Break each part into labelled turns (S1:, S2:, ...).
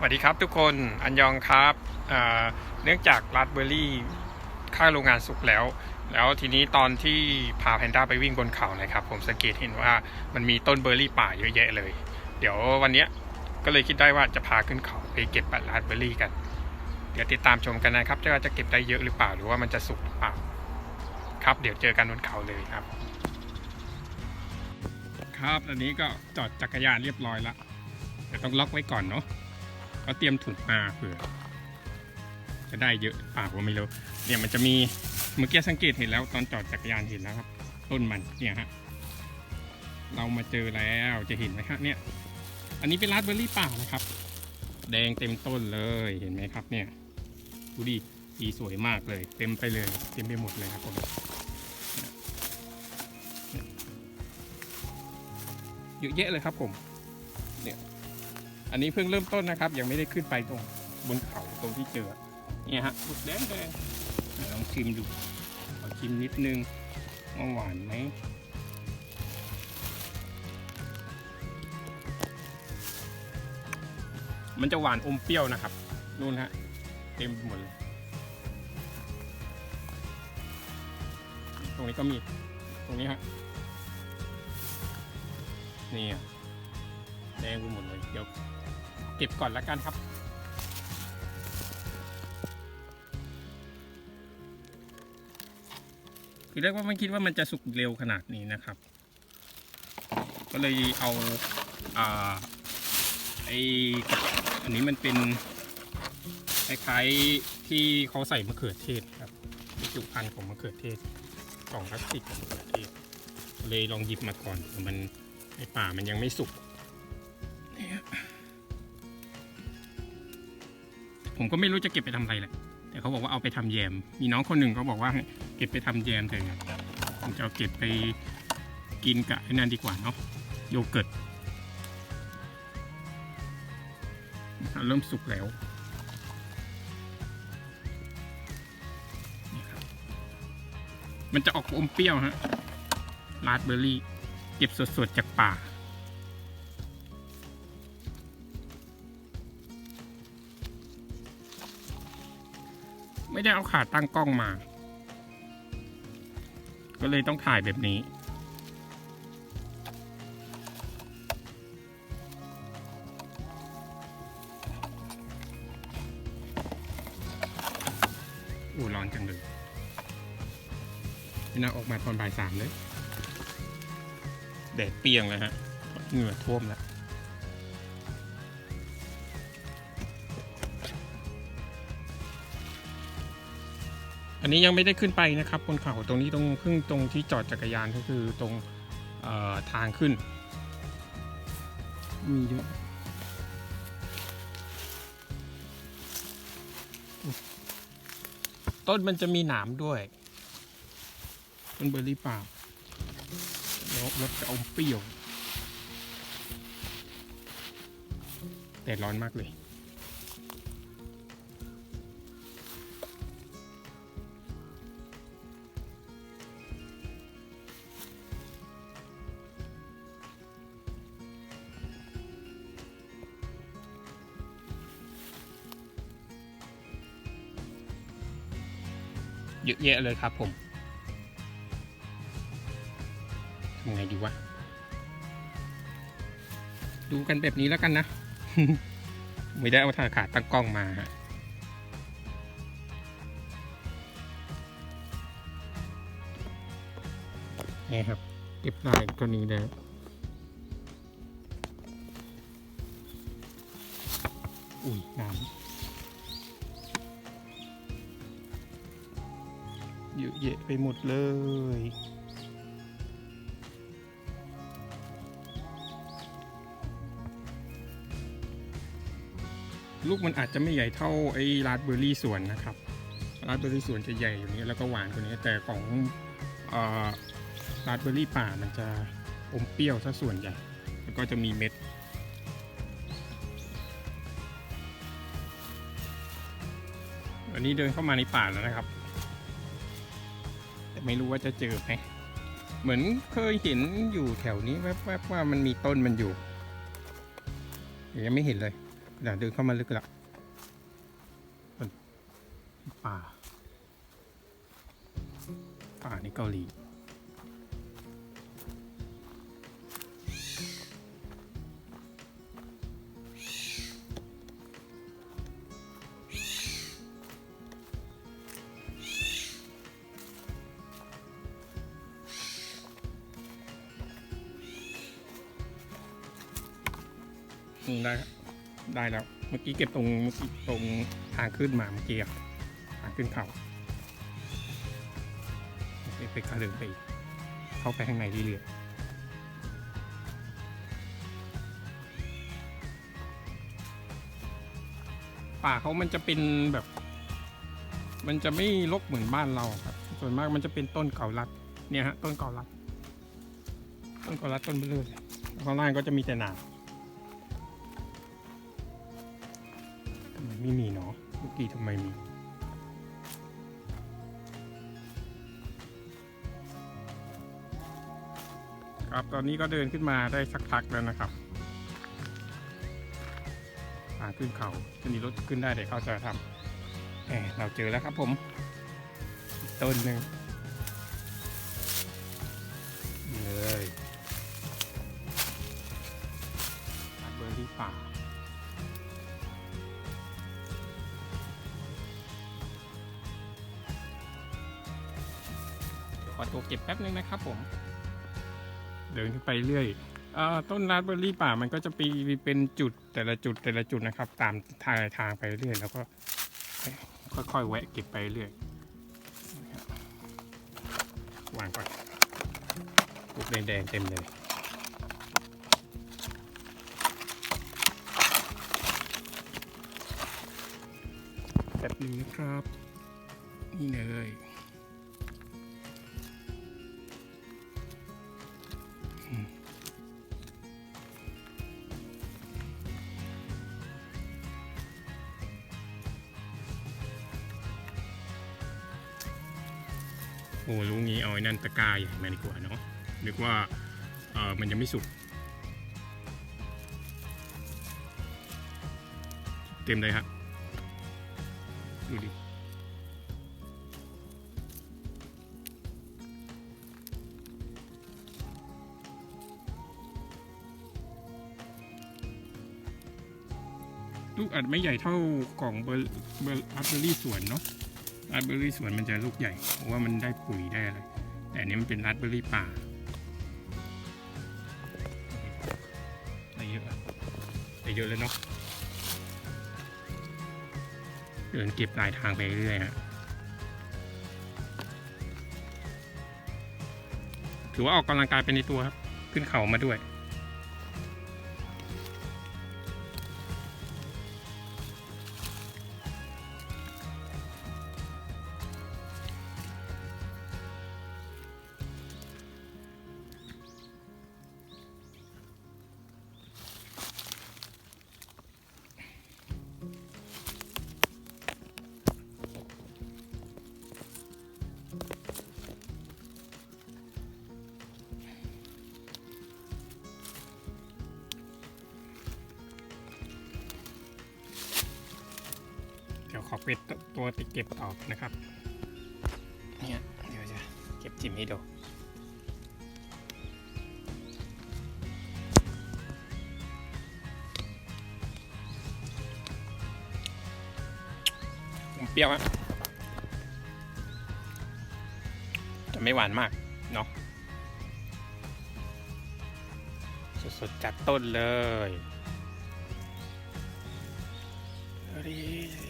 S1: สวัสดีครับทุกคนอันยองครับเนื่องจากราสเบอร์รี่ข้าโรงงานสุกแล้ว แล้วทีนี้ตอนที่พาแพนด้าไปวิ่งบนเขานะครับ ผมสังเกตเห็นว่ามันมีต้นเบอร์รี่ป่าเยอะแยะเลย เดี๋ยววันนี้ก็เลยคิดได้ว่าจะพาขึ้นเขาไปเก็บราสเบอร์รี่กัน เดี๋ยวติดตามชมกันนะครับว่าจะเก็บได้เยอะหรือเปล่าหรือว่ามันจะสุกหรือเปล่าครับ เดี๋ยวเจอกันบนเขาเลยครับ ครับอันนี้ก็จอดจักรยานเรียบร้อยแล้วแต่ต้องล็อกไว้ก่อนเนาะ ก็เตรียมถุงมาเผื่อจะได้เยอะป่าก็ไม่รู้เนี่ยมันจะมีเมื่อกี้สังเกตเห็นแล้ว ตอนจอดจักรยานเห็นแล้วครับ ต้นมันเนี่ยฮะเรามาเจอแล้วจะเห็นไหมฮะเนี่ย อันนี้เป็นราสเบอร์รี่ป่านะครับ แดงเต็มต้นเลยเห็นไหมครับ เนี่ยดูดิสีสวยมากเลย เต็มไปเลย เต็มไปหมดเลยครับผมเยอะแยะเลยครับผมเนี่ย อันนี้เพิ่งเริ่มต้นนะครับ ยังไม่ได้ขึ้นไปตรงบนเขาตรงที่เจอเนี่ยฮะอุดแดงแดงลองชิมดูขอชิมนิดนึงว่าหวานไหมมันจะหวานอมเปรี้ยวนะครับนู่นฮะเต็มหมดเลยตรงนี้ก็มีตรงนี้ฮะนี่อะแดงไปหมดเลยเดี๋ยว เก็บก่อนละกันครับ คือเรียกว่าไม่คิดว่ามันจะสุกเร็วขนาดนี้นะครับ ก็เลยเอาอ่าไออันนี้มันเป็นคล้ายๆที่เขาใส่มะเขือเทศครับบรรจุภัณฑ์ของมะเขือเทศกล่องพลาสติกของมะเขือเทศเลยลองหยิบมาก่อนเผื่อมันในป่ามันยังไม่สุก ผมก็ไม่รู้จะเก็บไปทำอะไรแหละแต่เขาบอกว่าเอาไปทำแยม มีน้องคนหนึ่งเขาบอกว่าเก็บไปทำแยมเถอะผมจะเอาเก็บไปกินกับไอ้นั่นดีกว่าเนาะโยเกิร์ตเริ่มสุกแล้วนี่ครับมันจะออกอมเปรี้ยวฮะราสเบอร์รี่ เก็บสดๆจากป่า ไม่ได้เอาขาตั้งกล้องมา ก็เลยต้องถ่ายแบบนี้ อู้ร้อนจังเลยนี่น่าออกมาตอนบ่ายสามเลยแดดเปียงเลยฮะเหงื่อท่วมแล้ว นนี้ยังไม่ได้ขึ้นไปนะครับบนเขาตรงนี้ตรงเพิ่งตรงที่จอดจักรยานก็คือตรงทางขึ้น มีเยอะต้นมันจะมีหนามด้วยต้นเบอร์รี่ป่าแล้วรสจะอมเปรี้ยว แต่ร้อนมากเลย เยอะแยะเลยครับผมทำไงดีวะ ดูกันแบบนี้แล้วกันนะ ไม่ได้เอาถ่ายขาตั้งกล้องมาฮะนี่ครับเก็บได้ตัวนี้แล้วอุ้ยน้ำ เยอะแยะไปหมดเลย ลูกมันอาจจะไม่ใหญ่เท่าไอ้ราสเบอร์รี่สวนนะครับราสเบอร์รี่สวนจะใหญ่อยู่นี้แล้วก็หวานกว่านี้แต่ของราสเบอร์รี่ป่ามันจะอมเปรี้ยวซะส่วนใหญ่แล้วก็จะมีเม็ดวันนี้เดินเข้ามาในป่าแล้วนะครับ ไม่รู้ว่าจะเจอไหมเหมือนเคยเห็นอยู่แถวนี้แวบๆว่ามันมีต้นมันอยู่ยังไม่เห็นเลยเดี๋ยวเดินเข้ามาลึกละป่า ป่าในเกาหลี อืมได้ได้แล้ว เมื่อกี้เก็บตรงเมื่อกี้ตรงทางขึ้นมาเมื่อกี้อะทางขึ้นเขาไปไปขาเดินไปอีกเข้าไปข้างในเรื่อยๆป่าเขามันจะเป็นแบบ มันจะไม่รกเหมือนบ้านเราครับ ส่วนมากมันจะเป็นต้นเกาลัดเนี่ยฮะต้นเกาลัด ต้นเกาลัดต้นเบลอเลยข้างล่างก็จะมีแต่หนาม ไม่มีเนาะเมื่อกี้ทำไมมีครับตอนนี้ก็เดินขึ้นมาได้สักพักแล้วนะครับทางขึ้นเขาจะมีรถขึ้นได้เดี๋ยวเขาจะทำเเราเจอแล้วครับผม ต้นหนึ่ง ขอตัวเก็บแป๊บนึงนะครับผม เดินขึ้นไปเรื่อยอต้นราสเบอร์รี่ป่ามันก็จะปีเป็นจุดแต่ละจุดแต่ละจุดนะครับ ตามทางทางไปเรื่อยแล้วก็ค่อยๆแวะเก็บไปเรื่อยวางก่อนลูกแดงๆเต็มเลยแป๊บนึงนะครับ นี่เลย อ้ลุงนี้เอาไอ้นั่นตะกร้าใหญ่มาดีกว่าเนาะนึกว่าเออมันยังไม่สุก เต็มเลยครับดูดิลูกอาจไม่ใหญ่เท่ากล่องเบอร์เบอร์อัพเบอรี่สวนเนาะ ราสเบอร์รี่สวนมันจะลูกใหญ่ เพราะว่ามันได้ปุ๋ยได้อะไร แต่อันนี้มันเป็นราสเบอร์รี่ป่าได้เยอะอะได้เยอะเลยเนาะ เดินเก็บปลายทางไปเรื่อยฮะ ถือว่าออกกำลังกายไปในตัวครับ ขึ้นเขามาด้วย ป็ดตัวติดเก็บต่อนะครับ เนี่ยเดี๋ยวจะเก็บจิ้มให้ดูเปรี้ยวอะแต่ไม่หวานมากเนาะสดๆจากต้นเลยนี่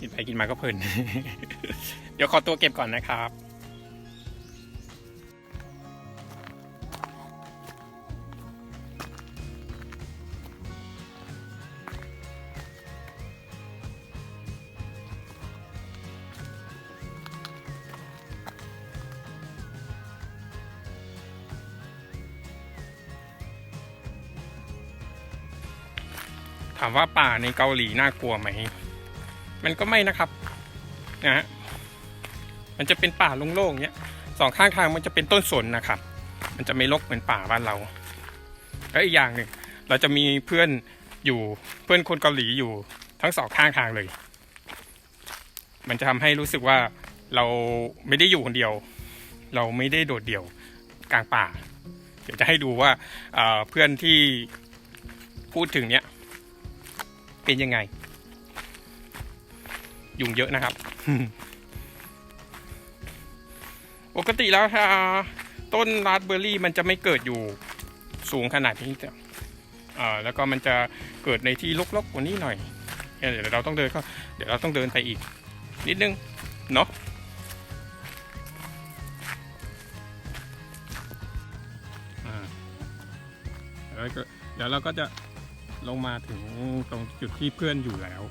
S1: กินไปกินมาก็เพลิน เดี๋ยวขอตัวเก็บก่อนนะครับ ถามว่าป่าในเกาหลีน่ากลัวไหม มันก็ไม่นะครับนะฮะมันจะเป็นป่าโล่งๆเนี้ยสองข้างทางมันจะเป็นต้นสนนะครับ มันจะไม่รกเหมือนป่าบ้านเราแล้วอีกอย่างหนึ่งเราจะมีเพื่อนอยู่เพื่อนคนเกาหลีอยู่ทั้งสองข้างทางเลย มันจะทำให้รู้สึกว่าเราไม่ได้อยู่คนเดียว เราไม่ได้โดดเดี่ยวกลางป่า เดี๋ยวจะให้ดูว่าเอ่อเพื่อนที่พูดถึงเนี้ย เป็นยังไง ยุงเยอะนะครับ ปกติแล้วถ้าต้นราสเบอร์รี่มันจะไม่เกิดอยู่สูงขนาดนี้จ้ะอ่าแล้วก็มันจะเกิดในที่รกๆกว่านี้หน่อยเนี่ยเดี๋ยวเราต้องเดินก็เดี๋ยวเราต้องเดินไปอีก นิดนึง เนาะอ่าแล้วก็เดี๋ยวเราก็จะ ลงมาถึงตรงจุดที่เพื่อนอยู่แล้ว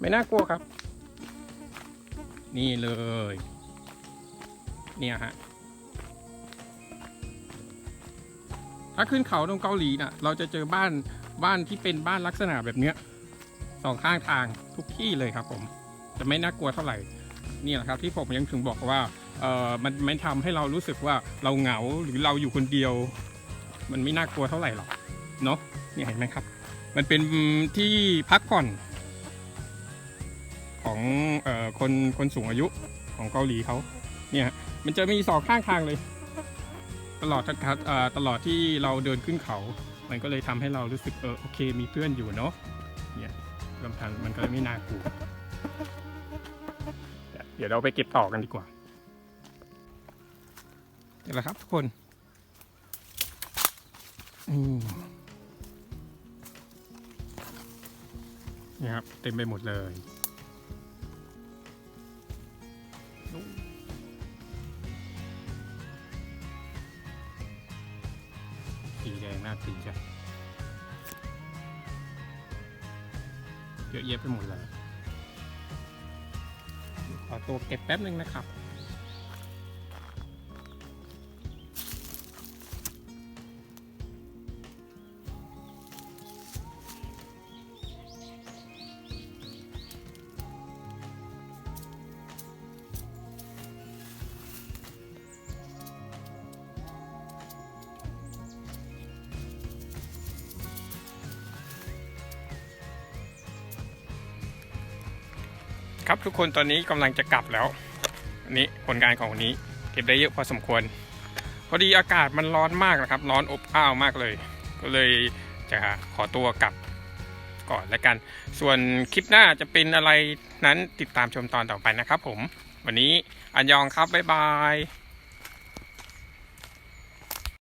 S1: ไม่น่ากลัวครับ นี่เลย เนี่ยฮะ ถ้าขึ้นเขาตรงเกาหลีน่ะ เราจะเจอบ้านบ้านที่เป็นบ้านลักษณะแบบเนี้ยสองข้างทางทุกที่เลยครับผม จะไม่น่ากลัวเท่าไหร่ นี่แหละครับที่ผมยังถึงบอกว่า เออมันไม่ทำให้เรารู้สึกว่าเราเหงาหรือเราอยู่คนเดียว มันไม่น่ากลัวเท่าไหร่หรอกเนาะเนี่ยเห็นไหมครับ มันเป็นที่พักผ่อนของเอ่อคนคนสูงอายุของเกาหลีเขาเนี่ยมันจะมีสองข้างทางเลย ตลอดทัตลอดที่เราเดินขึ้นเขา มันก็เลยทำให้เรารู้สึกเออโอเค มีเพื่อนอยู่เนาะเนี่ยลำพังมันก็เลยไม่น่ากลัวเดี๋ยวเราไปเก็บต่อกันดีกว่า เดี๋ยวละครับทุกคนนี่ครับ เต็มไปหมดเลยสีแดงน่ากินใช่เยอะแยะไปหมดเลยขอตัวเก็บแป๊บนึงนะครับ ครับทุกคนตอนนี้กำลังจะกลับแล้วนนี้ผลงานของวันนี้ เก็บได้เยอะพอสมควร พอดีอากาศมันร้อนมากนะครับ ร้อนอบอ้าวมากเลย ก็เลยจะขอตัวกลับก่อนแล้วกัน ส่วนคลิปหน้าจะเป็นอะไรนั้นติดตามชมตอนต่อไปนะครับผม วันนี้อันยองครับ บ๊ายบาย